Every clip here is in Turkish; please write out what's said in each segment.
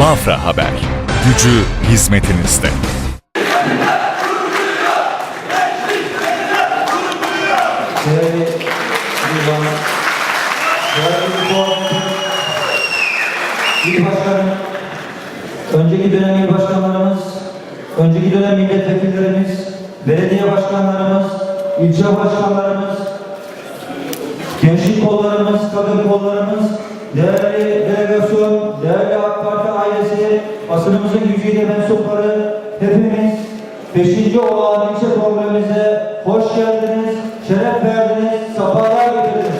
Bafra Haber. Gücü hizmetinizde. Değerli Divan, değerli Başkanı, önceki dönem il başkanlarımız, önceki dönem milletvekillerimiz, belediye başkanlarımız, ilçe başkanlarımız, gençlik kollarımız, kadın kollarımız, değerli delegasyon, değerli AK Parti ailesi, basınımızın gücüyle mensupları, hepimiz 5. olan ilçe kongremize hoş geldiniz, şeref verdiniz, safalar getirdiniz.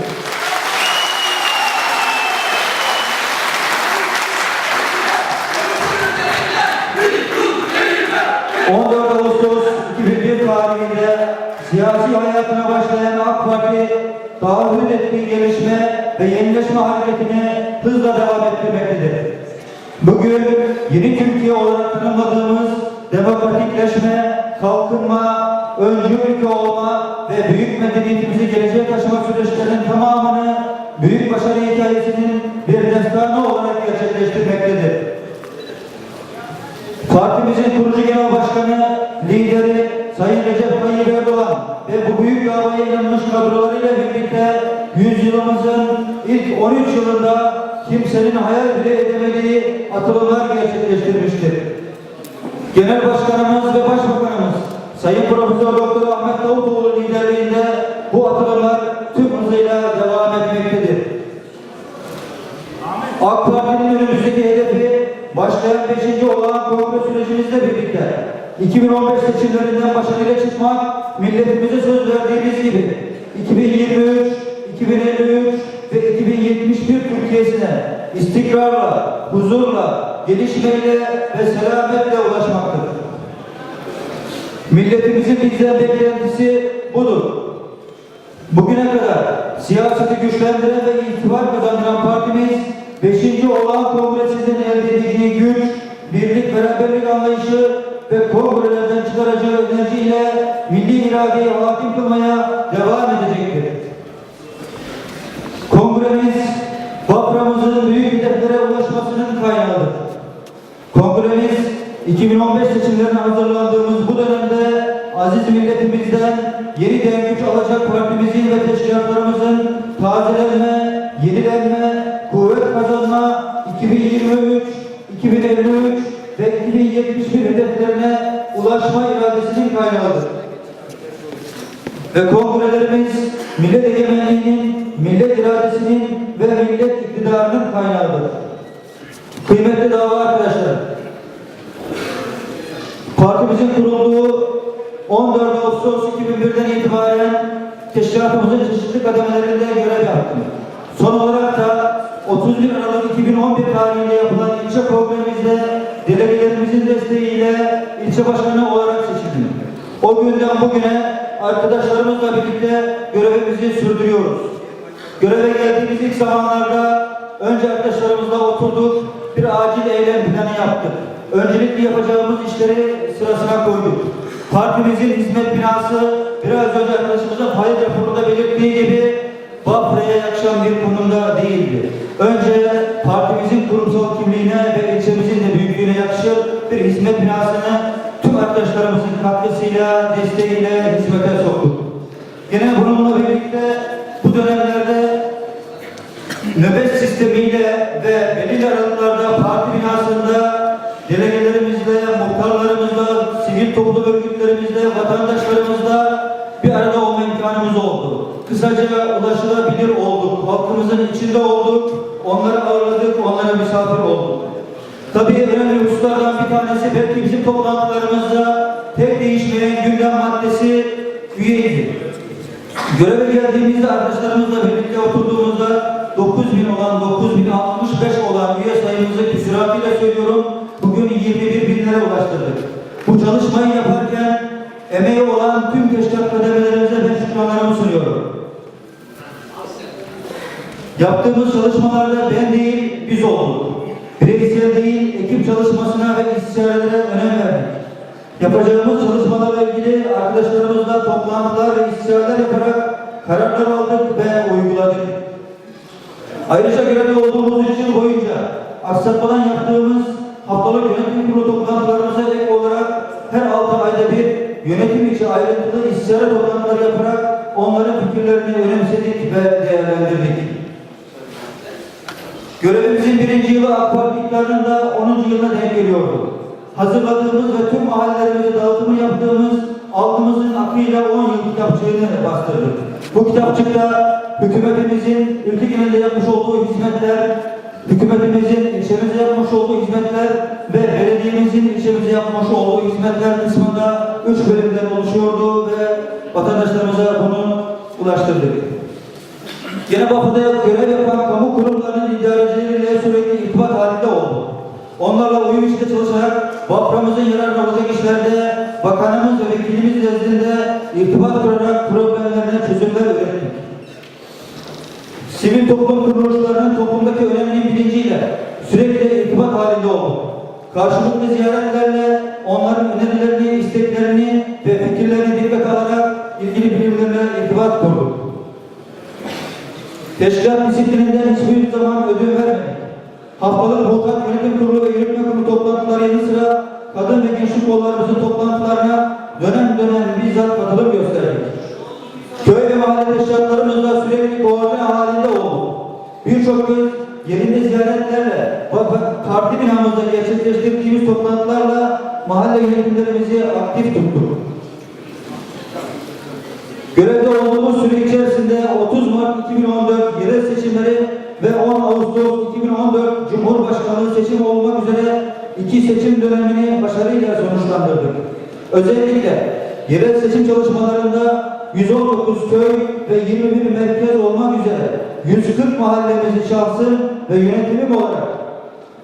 ...14 Ağustos 2001 tarihinde siyasi hayatına başlayan AK Parti taahhüt ettiği gelişme ve yenileşme hareketini hızla devam ettirmektedir. Bugün yeni Türkiye olarak tanımladığımız demokratikleşme, kalkınma, öncü ülke olma ve büyük medeniyetimizi geleceğe taşıma süreçlerinin tamamını büyük başarı hikayesinin bir destanı olarak gerçekleştirmektedir. Partimizin kurucu genel başkanı, lideri Sayın Recep Tayyip Erdoğan davaya inanmış kadrolarıyla birlikte yüzyılımızın ilk 13 yılında kimsenin hayal bile edemediği atılımlar gerçekleştirmiştir. Genel Başkanımız ve Başbakanımız Sayın Profesör Doktor Ahmet Davutoğlu liderliğinde bu atılımlar tüm hızıyla devam etmektedir. AK Parti'nin önümüzdeki hedefi başlayan 5. olan kongre sürecimizle birlikte 2015 seçimlerinden başarıyla çıkmak milletimize söz verdiğimiz gibi 2023, 2053 ve 2071 Türkiye'sine istikrarla, huzurla, gelişmeyle ve selametle ulaşmaktır. Milletimizin bizden beklentisi budur. Bugüne kadar siyaseti güçlendiren ve itibar kazandıran partimiz 5. olan kongresinden elde edildiği güç, birlik, beraberlik anlayışı ve kongrelerden çıkaracağı enerjiyle milli iradeyi hakim kılmaya devam edecektir. Kongremiz, Bafra'mızın büyük hedeflere ulaşmasının kaynağıdır. Kongremiz 2015 seçimlerine hazırlandığımız bu dönemde aziz milletimizden yeniden güç alacak Ve kongrelerimiz millet egemenliğinin, millet iradesinin ve millet iktidarının kaynağıdır. Kıymetli dava arkadaşlar, Partimizin kurulduğu 14 Ağustos 2001'den itibaren teşkilatımızın çeşitli kademelerinde görev yaptım. Son olarak da 31 Aralık 2011 tarihinde yapılan ilçe kongremizde delegelerimizin desteğiyle ilçe başkanı olarak seçildim. O günden bugüne arkadaşlarımızla birlikte görevimizi sürdürüyoruz. Göreve geldiğimiz ilk zamanlarda önce arkadaşlarımızla oturduk, bir acil eylem planı yaptık. Öncelikli yapacağımız işleri sırasına koyduk. Partimizin hizmet binası biraz önce arkadaşımızın faaliyet raporunda belirttiği gibi Bafra'ya yakışan bir konumda değildi. Önce partimizin kurumsal kimliğine ve ilçemizin de büyüklüğüne yakışır bir hizmet binasını arkadaşlarımızın katkısıyla, desteğiyle hizmete soktuk. Yine bununla birlikte bu dönemlerde nöbet sistemiyle ve belirli aralıklarda parti binasında delegelerimizle, muhtarlarımızla, sivil toplum örgütlerimizle, vatandaşlarımızla bir arada olma imkanımız oldu. Kısaca ulaşılabilir olduk. Halkımızın içinde olduk. Onları ağırladık, onlara misafir olduk. Tabii önemli hususlardan bir tanesi belki bizim toplantılarımızda tek değişmeyen gündem maddesi üyeydi. Göreve geldiğimizde arkadaşlarımızla birlikte oturduğumuzda 9 bin olan 9 bin 65 olan üye sayımızı küsuratıyla söylüyorum. Bugün 21 binlere ulaştırdık. Bu çalışmayı yaparken emeği olan tüm teşkilat kademelerimize ben şükranlarımı sunuyorum. Yaptığımız çalışmalarda ben değil biz olduk. Bireysel değil, ekip çalışmasına ve istişarelere önem verdik. Yapacağımız çalışmalarla ilgili arkadaşlarımızla toplantılar ve istişareler yaparak kararlar aldık ve uyguladık. Ayrıca görevli olduğumuz için boyunca aksatmadan yaptığımız haftalık yönetim kurulu toplantılarımıza ek olarak her altı ayda bir yönetim içi ayrıntılı istişare toplantıları yaparak onların fikirlerini önemsedik ve değerlendirdik. Görevimiz 21. yılı AK Parti iktidarında 10. yılına denk geliyordu. Hazırladığımız ve tüm mahallelerimize dağıtımı yaptığımız algımızın akıyla 10 yıl kitapçığını bastırdık. Bu kitapçıkta hükümetimizin ülke genelinde yapmış olduğu hizmetler, hükümetimizin ilçemize yapmış olduğu hizmetler ve belediyemizin ilçemize yapmış olduğu hizmetler kısmında üç bölümden oluşuyordu ve vatandaşlarımıza bunu ulaştırdık. Genel Bafı'da görev yapan kamu kurum kurumlarının idarecileriyle sürekli irtibat halinde oldu. Onlarla uyum içinde çalışarak Bafra'mızın yararına olacak işlerde bakanımız ve vekilimiz nezdinde irtibat kurarak problemlerine çözümler ürettik. Sivil toplum kuruluşlarının toplumdaki önemli bilinciyle sürekli irtibat halinde olduk. Karşılıklı ziyaretlerle onların önerilerini, isteklerini ve fikirlerini dikkat alarak ilgili birimlerle irtibat kurduk. Teşkilat disiplininden hiçbir zaman ödün vermedik. Haftalık Volkan Yönetim Kurulu ve Yürütme Kurulu toplantıları yanı sıra kadın ve gençlik kollarımızın toplantılarına dönem dönem bizzat katılım gösterdik. Köy ve mahalle teşkilatlarımızla sürekli koordine halinde olduk. Birçok kez yerinde ziyaretlerle parti binamızda gerçekleştirdiğimiz toplantılarla mahalle yönetimlerimizi aktif tuttuk. Görevde olduğumuz süre içerisinde 30 Mart 2014 yerel seçimleri ve 10 Ağustos 2014 Cumhurbaşkanlığı seçimi olmak üzere iki seçim dönemini başarıyla sonuçlandırdık. Özellikle yerel seçim çalışmalarında 119 köy ve 21 merkez olmak üzere 140 mahallemizin şahsı ve yönetimim olarak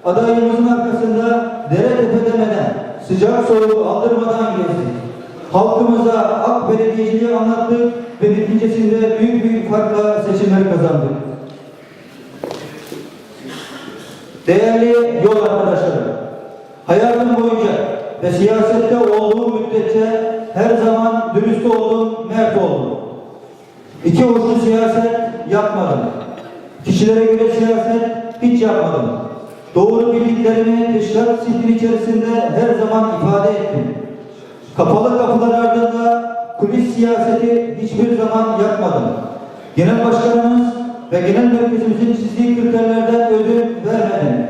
adayımızın arkasında dere tepe demeden, sıcak soğuğu aldırmadan gezdik. Halkımıza AK belediyeciliği anlattık ve neticesinde büyük bir farkla seçimleri kazandık. Değerli yol arkadaşlarım, hayatım boyunca ve siyasette olduğum müddetçe her zaman dürüst oldum, mert oldum. İki uçlu siyaset yapmadım. Kişilere göre siyaset hiç yapmadım. Doğru bildiklerimi teşkilat disiplini içerisinde her zaman ifade ettim. Kapalı kapılar ardında kulis siyaseti hiçbir zaman yapmadım. Genel başkanımız ve genel merkezimizin çizdiği kriterlerden ödün vermedim.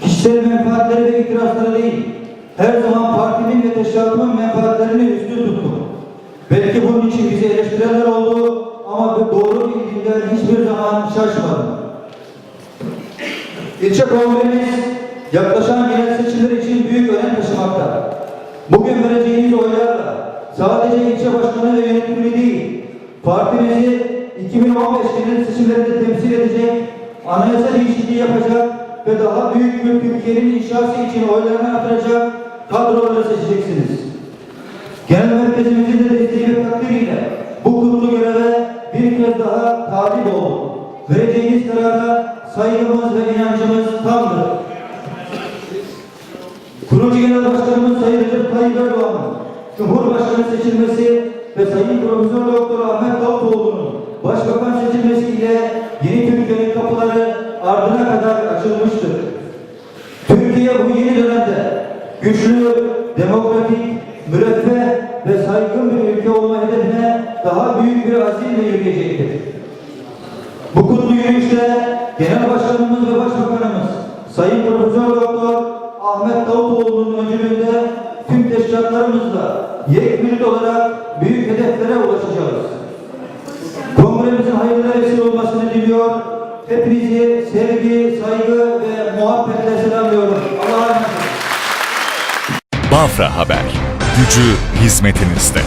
Kişisel menfaatleri ve itirazları değil, her zaman partimin ve teşkilatımın menfaatlerini üstün tuttum. Belki bunun için bizi eleştirenler oldu ama doğru bildiğimden hiçbir zaman şaşmadım. İlçe kongremiz yaklaşan genel seçimler için büyük önem taşımakta. Bugün vereceğiniz oylarla sadece ilçe başkanı ve yönetimi değil, partimizi 2015 genel seçimlerinde temsil edecek, anayasa değişikliği yapacak ve daha büyük bir Türkiye'nin inşası için oylarını artıracak kadroları seçeceksiniz. Genel merkezimizin de desteği ve takdiriyle bu kutlu göreve bir kez daha talip olduk. Vereceğiniz karara saygımız ve inancımız tamdır. Kurucu Genel Başkanımız Sayın Tayyip Erdoğan'ın Cumhurbaşkanı seçilmesi ve Sayın Profesör Doktor Ahmet Davutoğlu'nun Başbakan seçilmesi ile yeni Türkiye'nin kapıları ardına kadar açılmıştır. Türkiye bu yeni dönemde güçlü, demokratik, müreffeh ve saygın bir ülke olma hedefine daha büyük bir azimle yürüyecektir. Bu kutlu yürüyüşte Genel Başkanımız ve Başbakanımız Sayın Profesör Doktor Ahmet Davutoğlu'nun öncülüğünde tüm teşkilatlarımızla yekmilli olarak büyük hedeflere ulaşacağız. Kongremizin hayırlı vesile olmasını diliyor. Hepinizi sevgi, saygı ve muhabbetle selamlıyorum. Allah'a emanet olun. Bafra Haber. Gücü hizmetinizde.